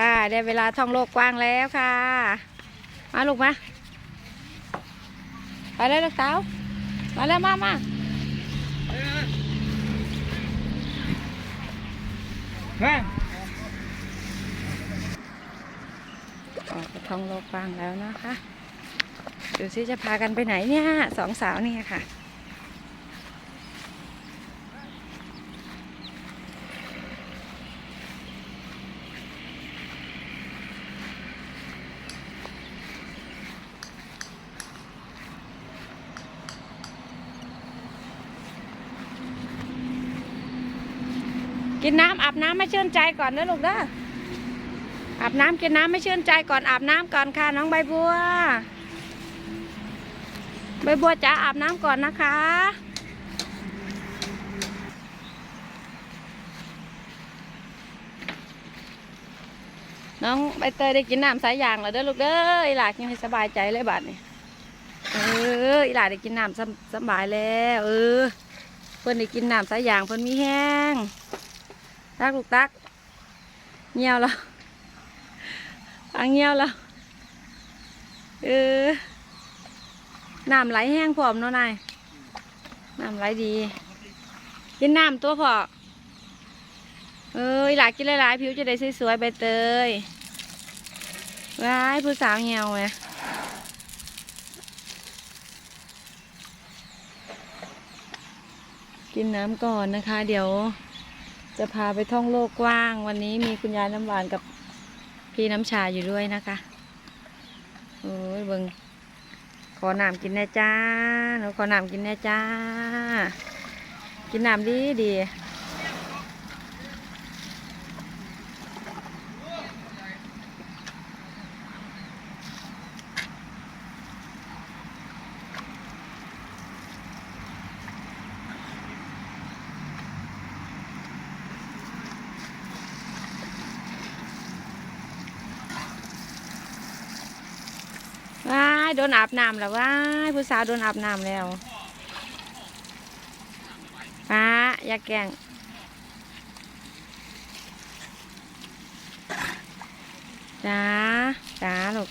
อ่าได้เวลาท่องโลกกว้างแล้วค่ะ มาลูกมา ไปเลยลูกสาว มาแล้วมามาฮะออกไปท่องโลกกว้างแล้วนะคะ ดูซิจะพากันไปไหนเนี่ยสองสาวเนี่ยค่ะ กินน้ำอาบน้ำไม่ชื่นใจก่อนนะลูกเด้ออาบน้ำกินน้ำไม่ชื่นใจก่อนอาบน้ำก่อนค่ะน้องใบบัว ใบบัวจ๋าอาบน้ำก่อนนะคะน้องใบเตยได้กินน้ำสายยางแล้วเด้อลูกเด้ออีหลากินให้สบายใจเลยบัดนี้เอออีหลาได้กินน้ำสำสบายแล้ว เออ เพิ่นได้กินน้ำสายยางเพิ่นมีแห้ง ตักลูกตักเงียวแล้วอังเงียวแล้วเออน้ำไหลแห้งพร้อมเนาะนายน้ำไหลดีกินน้ำตัวพอเอ้ยหลากินหลายๆผิวจะได้สวยๆใบเตยว้ายผู้สาวเงียวไงกินน้ำก่อนนะคะ เดี๋ยว จะพาไปท่องโลกกว้าง วันนี้มีคุณยายน้ำหวานกับพี่น้ำชาอยู่ด้วยนะคะ โอ้ยเบิงขอน้ำกินแน่จ้าหนูขอน้ำกินแน่จ้า กินน้ำดีดี โดนอาบน้ำแล้วว้ายผู้สาวโดนอาบน้ำแล้วป้าอย่าแกงจ้าจ้าลูก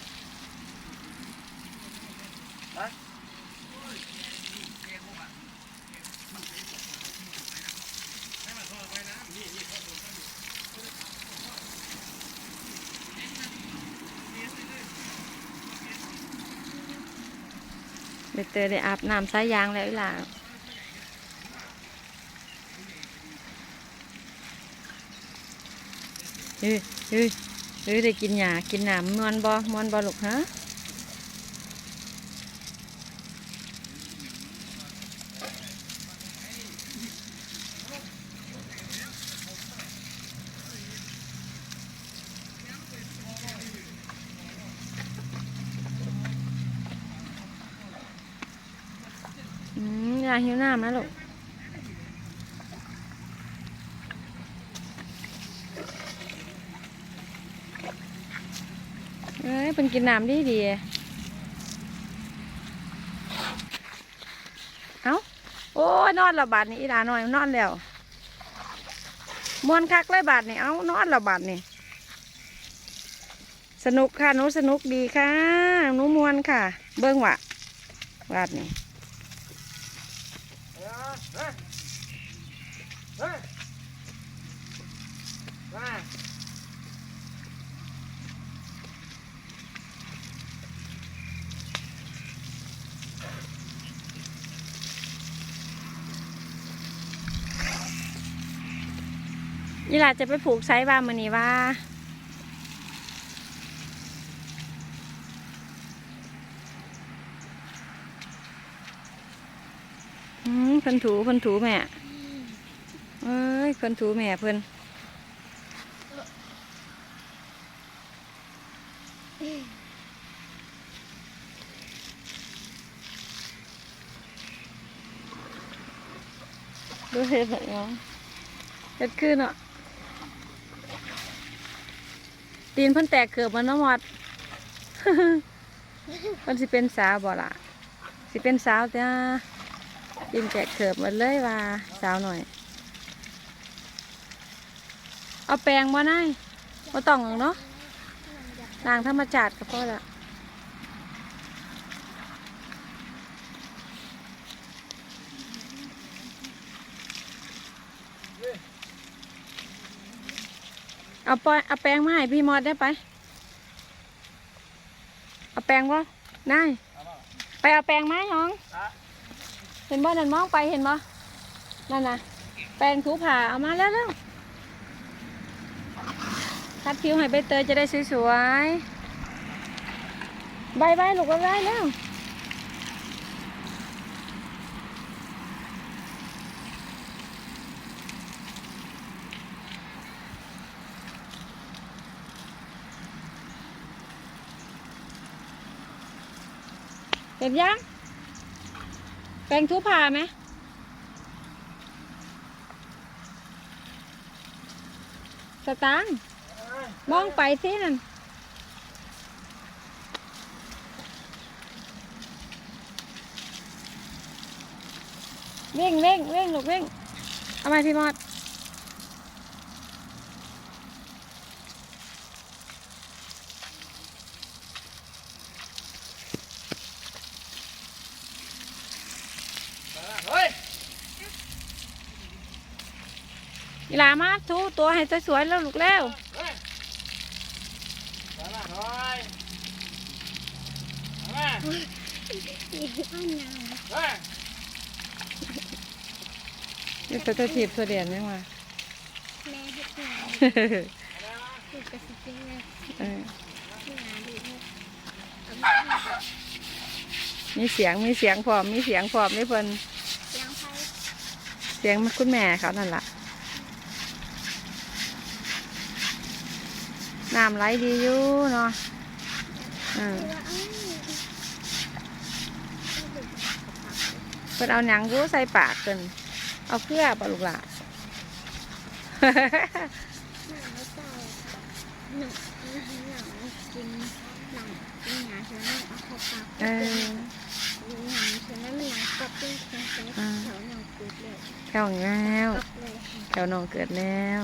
ใบเตยได้อาบน้ำสายยางแล้วอีหล่ะเฮ้ยเฮ้ยเฮ้ยได้กินหยากินหนามมวนบ่มวนบ่ลูกฮะาหิวน้ำนะลูกเอ้ยเป็นกินน้ำดีดีเอ้า โอ้ยนอนละบาดนี่อีหลาหน่อยนอนแล้วมวนคักเลยบาดนี่เอ้านอนละบาดนี่สนุกค่ะหนูสนุกดีค่ะหนูมวนค่ะ เบิ้งวะบาดนี่ เฮ้ยเฮ้ยมายีหลาจะไปผูกไซบ้ามือนี้ว่า เพิ่นถูเพิ่นถูแม่เอ้ยเพิ่นถูแม่เพิ่นดูเห็ดอะไรเนาะเห็ดขึ้นอะตีนเพิ่นแตกเกือบมันน้ำมอดเพิ่นสิเป็นสาวบ่ล่ะ สิเป็นสาวจ้า ตีนแตกเกือบมดเลยว่าสาวหน่อย เอาแปรงมาได้มาต้องหรอกเนาะไล้างธรรมชาติก็พอละเอาปอยเอาแปรงมาให้พี่มอดได้ไป เอาแปรงบ่นายไปเอาแปรงมาหยอง ห็นบ่นั่นมองไปเห็นบ่นั่นนะแปรงถูผ่าเอามาแล้วแล้วคัดผิวให้ใบเตยจะได้สวยๆใบใบลูกใบใบแล้วเห็นยัง แปรงทุพาไหมสตางค์มองไปสินั่นเร่งเร่งเร่งลูกเร่งเอามาพี่มอด เฮ้ย อีห ลามาทูตัวให้สวยๆแล้วลูกแล้วนี่ตัวตัวถีบตัวเดียนยังมแม่เฮ็ดงานลูกกระสิบเลยเอองานดีลูกเอาไปมีเสียงมีเสียงพร้อมมีเสียงพร้อมนี่เพิ่นเสียงคุณแม่เขานั่นล่ะ น้ำไหลดีอยู่เนาะอืมคือว่าเอ้ยเพิ่นเอาหนังรู้ใส่ปากเพิ่นเอาเกลือปะลูกหล่ะหนังไม่เศร้าหนังหนังกินหนังกินหนาฉะนั้นเอาเข้าปากเออหนังฉะนั้นมันหนังกรอบเป็นแข็งแข็งแถวหนังเกิดเลยแถวแล้วกรอบเลยแถวน้องเกิดแล้ว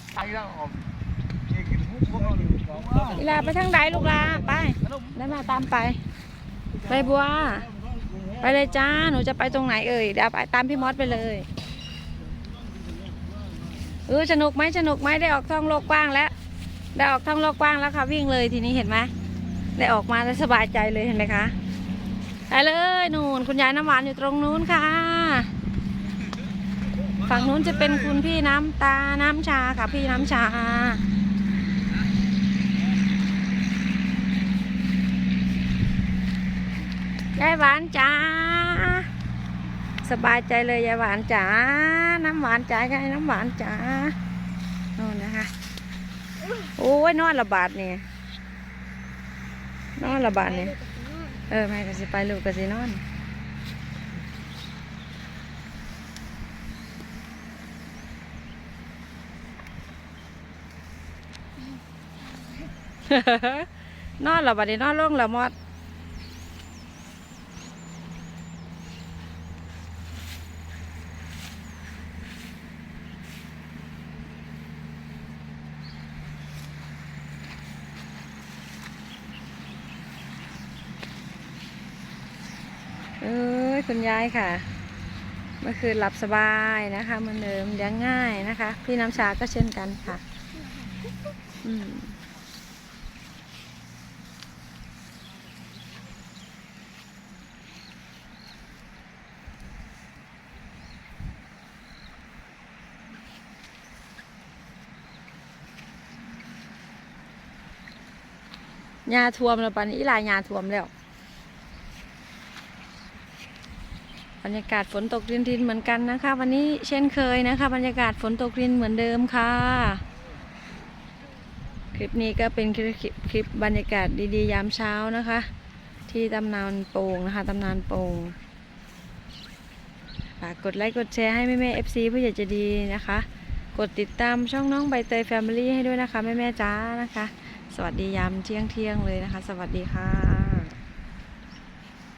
หลาไปทางใดลูกลาไปได้มาตามไป ไปบัว ไปเลยจ้า หนูจะไปตรงไหนเอ่ยเดี๋ยวไปตามพี่มอสไปเลยเออสนุกไหมสนุกไหมได้ออกท้องโลกกว้างแล้ว ได้ออกท้องโลกกว้างแล้วค่ะวิ่งเลยทีนี้เห็นไหมได้ออกมาแล้วสบายใจเลยเห็นไหมคะไปเลยนู่นคุณยายน้ำหวานอยู่ตรงนู้นค่ะ ฝั่งนู้นจะเป็นคุณพี่น้ำตา น้ำชาค่ะพี่น้ำชา ยายหวานจ้า สบายใจเลยยายหวานจ๋าน้ำหวานจ๋ายายน้ำหวานจ๋าโน่นนะคะ โอ้ยนอนระบาดเนี่ยนอนระบาดเนี่ยเออแม่ก็สิไปลูกก็สินอน นอนระบาดนี่ยนอนลงและมอดเอ้ยคุณยายค่ะ เมื่อคืนหลับสบายนะคะเหมือนเดิมเลี้ยงง่ายนะคะ พี่น้ำชาก็เช่นกันค่ะ อืม ยาท่วมแล้วปานนี้ลายยาท่วมแล้วบรรยากาศฝนตกรินๆเหมือนกันนะคะ วันนี้เช่นเคยนะคะ บรรยากาศฝนตกรินเหมือนเดิมค่ะ คลิปนี้ก็เป็นคลิปคลิปบรรยากาศดีๆ ยามเช้านะคะ ที่ตำนานโป่งนะคะตำนานโป่งฝากกดไลค์กดแชร์ให้แม่แม่เอฟซีผู้ใหญ่จะดีนะคะ กดติดตามช่องน้องใบเตยแฟมิลี่ให้ด้วยนะคะแม่แม่จ้านะคะ สวัสดียามเที่ยงเที่ยงเลยนะคะ สวัสดีค่ะ